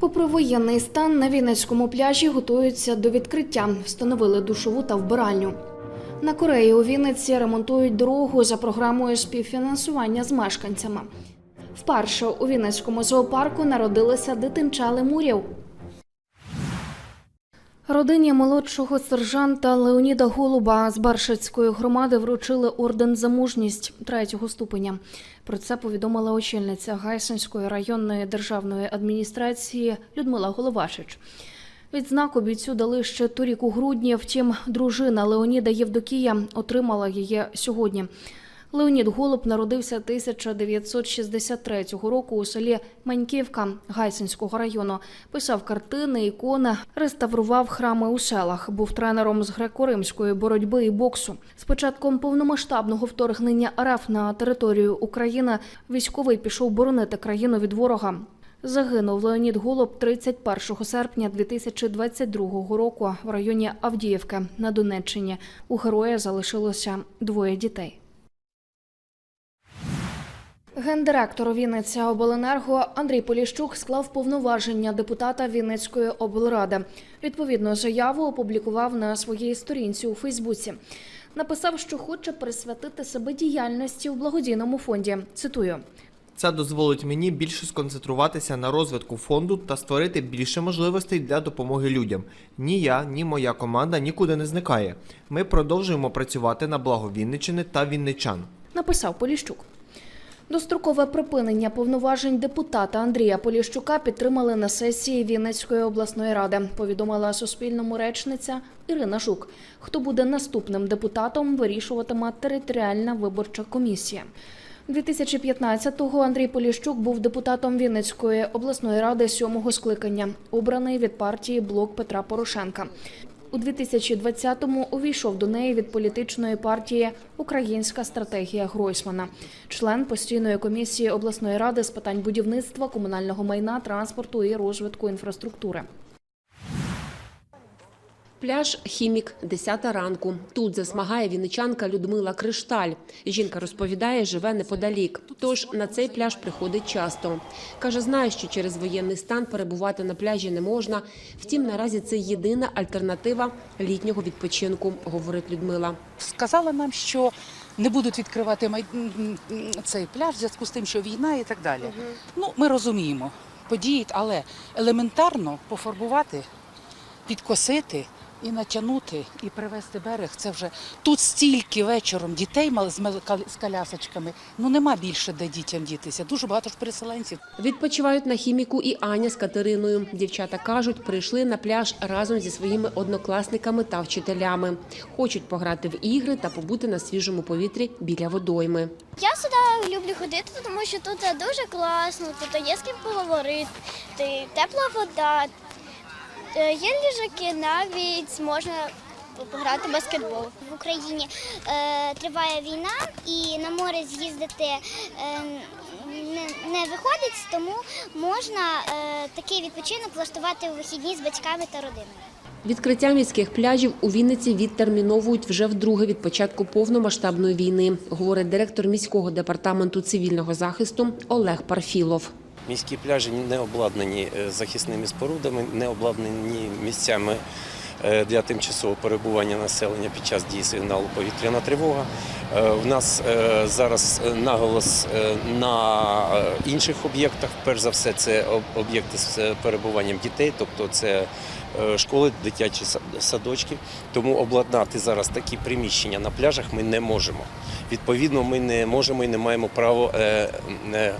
Попри воєнний стан, на Вінницькому пляжі готуються до відкриття. Встановили душову та вбиральню. На Кореї у Вінниці ремонтують дорогу за програмою співфінансування з мешканцями. Вперше у Вінницькому зоопарку народилися дитинча лемурів. Родині молодшого сержанта Леоніда Голуба з Баршицької громади вручили орден за мужність третього ступеня. Про це повідомила очільниця Гайсинської районної державної адміністрації Людмила Головашич. Відзнаку бійцю дали ще торік у грудні. Втім, дружина Леоніда Євдокія отримала її сьогодні. Леонід Голуб народився 1963 року у селі Маньківка Гайсинського району. Писав картини, ікони, реставрував храми у селах. Був тренером з греко-римської боротьби і боксу. З початком повномасштабного вторгнення РФ на територію України військовий пішов боронити країну від ворога. Загинув Леонід Голуб 31 серпня 2022 року в районі Авдіївки на Донеччині. У героя залишилося двоє дітей. Гендиректор Вінниця обленерго Андрій Поліщук склав повноваження депутата Вінницької облради. Відповідну заяву опублікував на своїй сторінці у Фейсбуці. Написав, що хоче присвятити себе діяльності у благодійному фонді. Цитую. Це дозволить мені більше сконцентруватися на розвитку фонду та створити більше можливостей для допомоги людям. Ні я, ні моя команда нікуди не зникає. Ми продовжуємо працювати на благо Вінниччини та вінничан. написав Поліщук. Дострокове припинення повноважень депутата Андрія Поліщука підтримали на сесії Вінницької обласної ради. Повідомила Суспільному речниця Ірина Жук. Хто буде наступним депутатом, вирішуватиме територіальна виборча комісія. 2015-го Андрій Поліщук був депутатом Вінницької обласної ради сьомого скликання, обраний від партії Блок Петра Порошенка. У 2020-му увійшов до неї від політичної партії Українська стратегія Гройсмана, член постійної комісії обласної ради з питань будівництва, комунального майна, транспорту і розвитку інфраструктури. Пляж Хімік, 10 ранку. Тут засмагає вінничанка Людмила Кришталь. Жінка розповідає, живе неподалік. Тож на цей пляж приходить часто. Каже, знає, що через воєнний стан перебувати на пляжі не можна. Втім, наразі це єдина альтернатива літнього відпочинку, говорить Людмила. сказала нам, що не будуть відкривати май... цей пляж в зв'язку з тим, що війна і так далі. Ну, ми розуміємо, події, але елементарно пофарбувати, підкосити і натягнути, і привезти берег. Це вже тут стільки вечором дітей мали з колясочками. Ну нема більше де дітям дітися. Дуже багато ж переселенців. Відпочивають на хіміку і Аня з Катериною. Дівчата кажуть, прийшли на пляж разом зі своїми однокласниками та вчителями. Хочуть пограти в ігри та побути на свіжому повітрі біля водойми. Я сюди люблю ходити, тому що тут дуже класно, тут є з ким поговорити, тепла вода, е, є ліжаки, навіть можна пограти в баскетбол. В Україні е, триває війна і на море з'їздити е, не, не виходить, тому можна е, такий відпочинок влаштувати у вихідні з батьками та родиною. Відкриття міських пляжів у Вінниці відтерміновують вже вдруге від початку повномасштабної війни, говорить директор міського департаменту цивільного захисту Олег Парфілов. Міські пляжі не обладнані е, захисними спорудами, не обладнані місцями е, для тимчасового перебування населення під час дії сигналу повітряна тривога. Е, В нас зараз наголос на інших об'єктах. Перш за все, це об'єкти з перебуванням дітей, тобто це школи, дитячі садочки. Тому обладнати зараз такі приміщення на пляжах ми не можемо. Відповідно, ми не можемо і не маємо права е, е, е,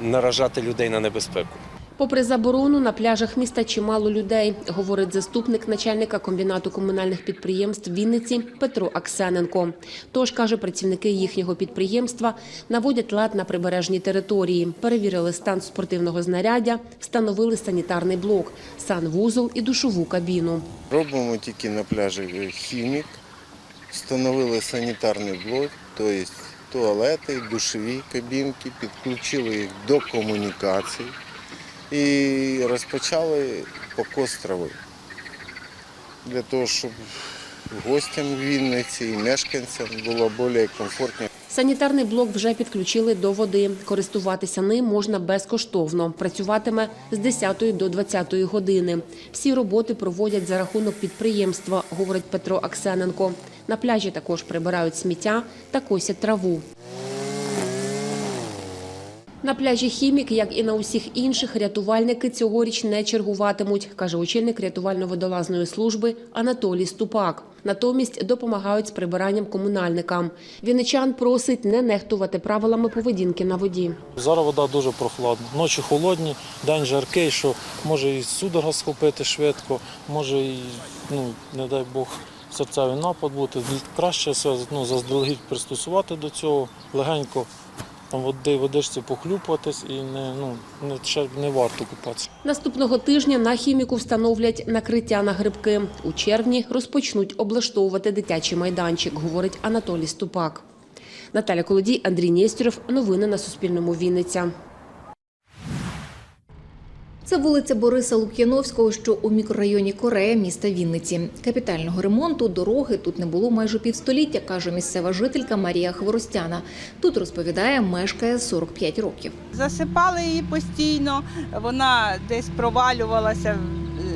наражати людей на небезпеку. Попри заборону, на пляжах міста чимало людей, говорить заступник начальника комбінату комунальних підприємств Вінниці Петро Аксененко. Тож, каже, працівники їхнього підприємства наводять лад на прибережній території, перевірили стан спортивного знаряддя, встановили санітарний блок, санвузол і душову кабіну. Робимо тільки на пляжі хімік, встановили санітарний блок, тобто туалети, душові кабінки, підключили їх до комунікацій і розпочали покос трави. Для того, щоб гостям Вінниці і мешканцям було більш комфортніше. Санітарний блок вже підключили до води. Користуватися ним можна безкоштовно. Працюватиме з 10 до 20 години. Всі роботи проводять за рахунок підприємства, говорить Петро Аксененко. На пляжі також прибирають сміття та косять траву. На пляжі Хімік, як і на усіх інших, рятувальники цьогоріч не чергуватимуть, каже очільник рятувально-водолазної служби Анатолій Ступак. Натомість допомагають з прибиранням комунальникам. Вінничан просить не нехтувати правилами поведінки на воді. Зараз вода дуже прохладна. Ночі холодні, день жаркий, що може і судорога схопити швидко, може і, ну, не дай Бог, серцевий напад бути. Краще ну, заздалегідь пристосувати до цього, легенько там води, водичці похлюпуватись і не, ну, не, ще не варто купатися. Наступного тижня на хіміку встановлять накриття на грибки. У червні розпочнуть облаштовувати дитячий майданчик, говорить Анатолій Ступак. Наталя Колодій, Андрій Нєстєров. Новини на Суспільному. Вінниця. Це вулиця Бориса Лук'яновського, що у мікрорайоні Корея міста Вінниці. Капітального ремонту дороги тут не було майже півстоліття, каже місцева жителька Марія Хворостяна. Тут розповідає, мешкає 45 років. Засипали її постійно, вона десь провалювалася в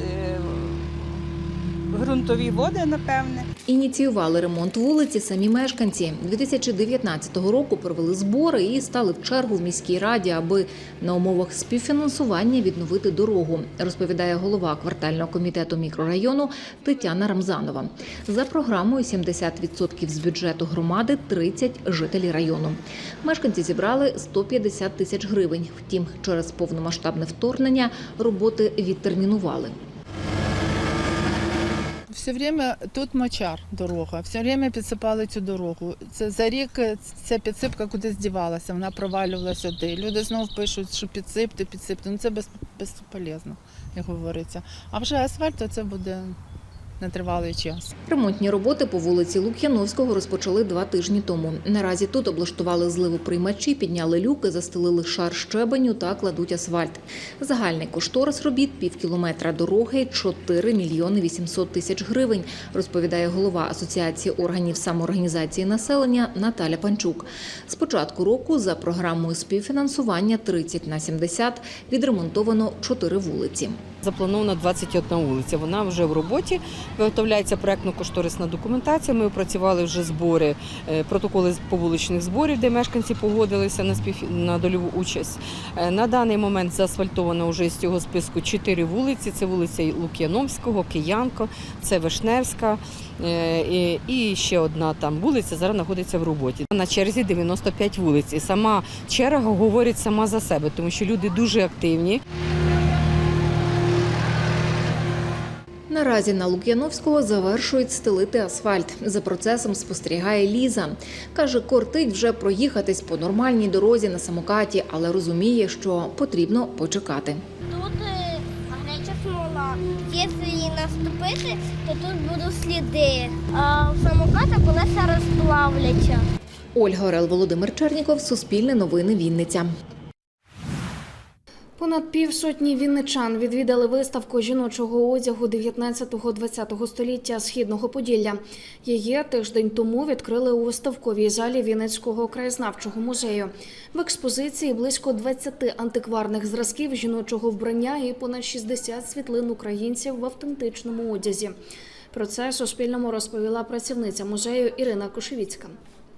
е, ґрунтові води, напевне. Ініціювали ремонт вулиці самі мешканці. 2019 року провели збори і стали в чергу в міській раді, аби на умовах співфінансування відновити дорогу, розповідає голова квартального комітету мікрорайону Тетяна Рамзанова. За програмою 70% з бюджету громади 30 жителі району. Мешканці зібрали 150 тисяч гривень. Втім, через повномасштабне вторгнення роботи відтермінували. Все время тут мочар дорога, все время підсипали цю дорогу. Це за рік е, ця підсипка кудись дівалася, вона провалювалася сюди. Люди знову пишуть, що підсипте, підсипте. Ну це без, безполезно, як говориться. А вже асфальт, то це буде на тривалий час. Ремонтні роботи по вулиці Лук'яновського розпочали два тижні тому. Наразі тут облаштували зливоприймачі, підняли люки, застелили шар щебеню та кладуть асфальт. Загальний кошторис робіт пів кілометра дороги 4 мільйони 800 тисяч гривень, розповідає голова Асоціації органів самоорганізації населення Наталя Панчук. З початку року за програмою співфінансування 30 на 70 відремонтовано 4 вулиці. Запланована 21 вулиця. Вона вже в роботі. Виготовляється проектно-кошторисна документація. Ми опрацювали вже збори, е, протоколи з повуличних зборів, де мешканці погодилися на спів... на дольову участь. Е, На даний момент заасфальтовано вже з цього списку 4 вулиці. Це вулиця Лук'яновського, Киянко, це Вишневська е, і ще одна там вулиця зараз знаходиться в роботі. На черзі 95 вулиць. І сама черга говорить сама за себе, тому що люди дуже активні. Наразі на Лук'яновського завершують стелити асфальт. За процесом спостерігає Ліза. Каже, кортить вже проїхатись по нормальній дорозі на самокаті, але розуміє, що потрібно почекати. Тут е, гаряча смола. Якщо її наступити, то тут будуть сліди. А в самоката колеса розплавляться. Ольга Орел, Володимир Черніков, Суспільне новини Вінниця. Понад півсотні вінничан відвідали виставку жіночого одягу 19-20 століття східного Поділля. Її тиждень тому відкрили у виставковій залі Вінницького краєзнавчого музею. В експозиції близько 20 антикварних зразків жіночого вбрання і понад 60 світлин українців в автентичному одязі. Про це Суспільному розповіла працівниця музею Ірина Кошевіцька.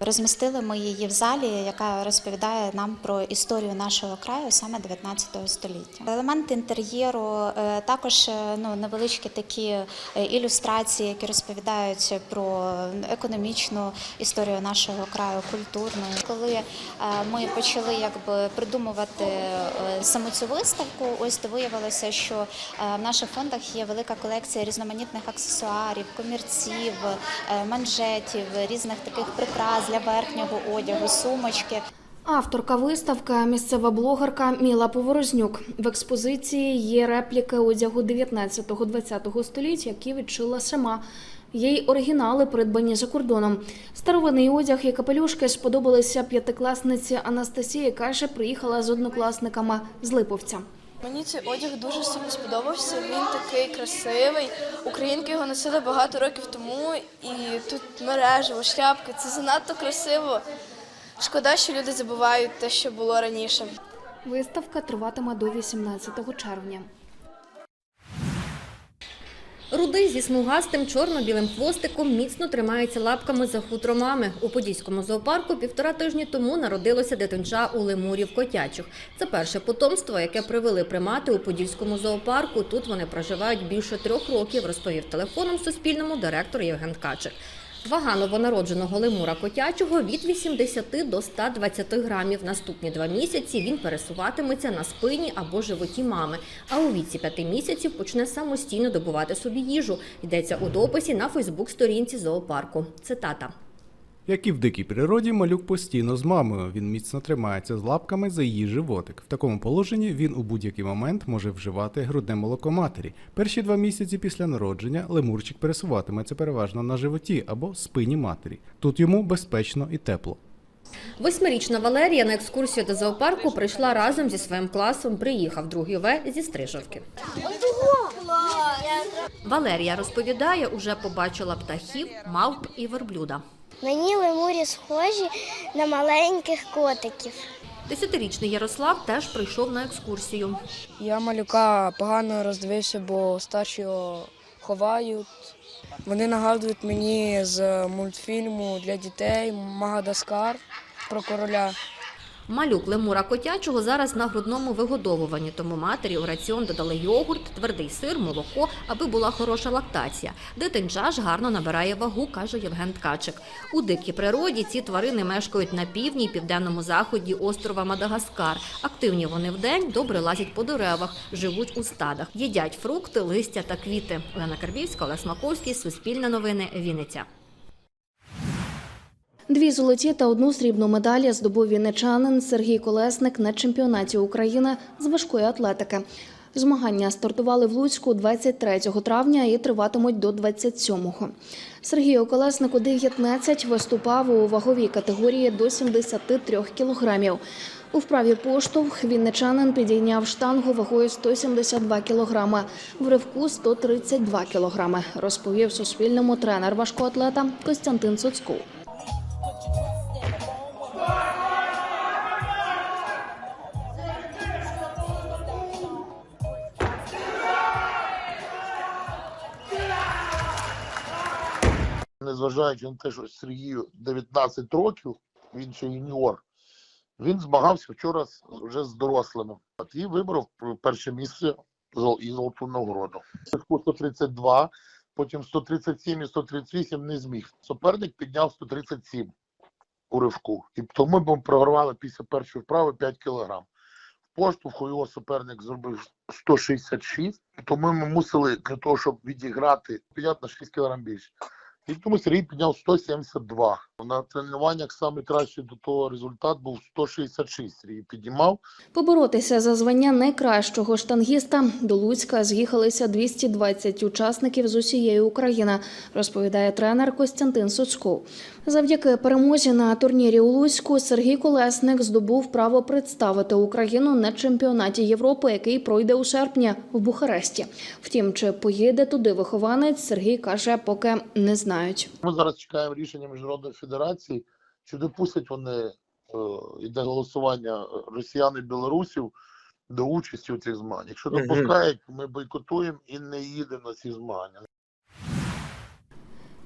Розмістили ми її в залі, яка розповідає нам про історію нашого краю саме 19 століття. Елементи інтер'єру, е, також е, ну, невеличкі такі е, ілюстрації, які розповідають про економічну історію нашого краю, культурну. Коли ми почали якби придумувати саму цю виставку, ось то виявилося, що в наших фондах є велика колекція різноманітних аксесуарів, комірців, манжетів, різних таких прикрас для верхнього одягу, сумочки. Авторка виставки – місцева блогерка Міла Поворознюк. В експозиції є репліки одягу 19-20 століття, які відшила сама. Й оригінали, придбані за кордоном. Старовинний одяг і капелюшки сподобалися п'ятикласниці Анастасії. Каже, приїхала з однокласниками з Липовця. Мені цей одяг дуже сильно сподобався. Він такий красивий. Українки його носили багато років тому, і тут мережево, шляпки. Це занадто красиво. Шкода, що люди забувають те, що було раніше. Виставка триватиме до 18 червня. Рудий зі смугастим чорно-білим хвостиком міцно тримається лапками за хутро мами. У Подільському зоопарку півтора тижні тому народилося дитинча у лемурів котячих. Це перше потомство, яке привели примати у Подільському зоопарку. Тут вони проживають більше трьох років, розповів телефоном Суспільному директор Євген Ткачик. Вага новонародженого лемура котячого від 80 до 120 грамів. Наступні два місяці він пересуватиметься на спині або животі мами. А у віці п'яти місяців почне самостійно добувати собі їжу. Йдеться у дописі на Фейсбук-сторінці зоопарку. Цитата. Як і в дикій природі, малюк постійно з мамою. Він міцно тримається з лапками за її животик. В такому положенні він у будь-який момент може вживати грудне молоко матері. Перші два місяці після народження лемурчик пересуватиметься переважно на животі або спині матері. Тут йому безпечно і тепло. Восьмирічна Валерія на екскурсію до зоопарку прийшла разом зі своїм класом. Приїхав другий В зі Стрижовки. Валерія розповідає, уже побачила птахів, мавп і верблюда. Мені лемурі схожі на маленьких котиків. Десятирічний Ярослав теж прийшов на екскурсію. Я малюка погано роздивився, бо старші його ховають. Вони нагадують мені з мультфільму для дітей Магадаскар про короля. Малюк лемура котячого зараз на грудному вигодовуванні, тому матері у раціон додали йогурт, твердий сир, молоко, аби була хороша лактація. Дитинча ж гарно набирає вагу, каже Євген Ткачик. У дикій природі ці тварини мешкають на півдні і південному заході острова Мадагаскар. Активні вони вдень, добре лазять по деревах, живуть у стадах, їдять фрукти, листя та квіти. Олена Карбівська, Олег Смаковський, Суспільне новини, Вінниця. Дві золоті та одну срібну медалі здобув вінничанин Сергій Колесник на чемпіонаті України з важкої атлетики. Змагання стартували в Луцьку 23 травня і триватимуть до 27-го. Сергію Колеснику 19 виступав у ваговій категорії до 73 кілограмів. У вправі поштовх вінничанин підійняв штангу вагою 172 кілограми, в ривку 132 кілограми, розповів Суспільному тренер важкоатлета Костянтин Соцков. Незважаючи на те, що Сергію 19 років, він ще юніор, він змагався вчора вже з дорослими. І вибрав перше місце і золоту нагороду. Спочатку 132, потім 137 і 138 не зміг. Суперник підняв 137 у ривку. І тому ми програвали після першої вправи 5 кілограм. В поштовху його суперник зробив 166, і тому ми мусили для того, щоб відіграти, підняти на 6 кілограм більше. І тому Сергій підняв 172. На тренуваннях саме кращий до того результат був 166. Сергій піднімав. Поборотися за звання найкращого штангіста до Луцька з'їхалися 220 учасників з усієї України, розповідає тренер Костянтин Соцков. Завдяки перемозі на турнірі у Луцьку Сергій Колесник здобув право представити Україну на чемпіонаті Європи, який пройде у серпні в Бухаресті. Втім, чи поїде туди вихованець, Сергій каже, поки не знають. Ми зараз чекаємо рішення міжнародної федерації, чи допустять вони е, іде голосування росіян і білорусів до участі у цих змаганнях. Якщо допускають, ми бойкотуємо і не їдемо на ці змагання.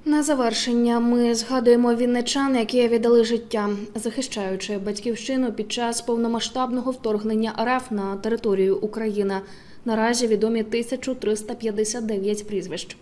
На завершення ми згадуємо вінничан, які віддали життя, захищаючи батьківщину під час повномасштабного вторгнення РФ на територію України. Наразі відомі 1359 прізвищ.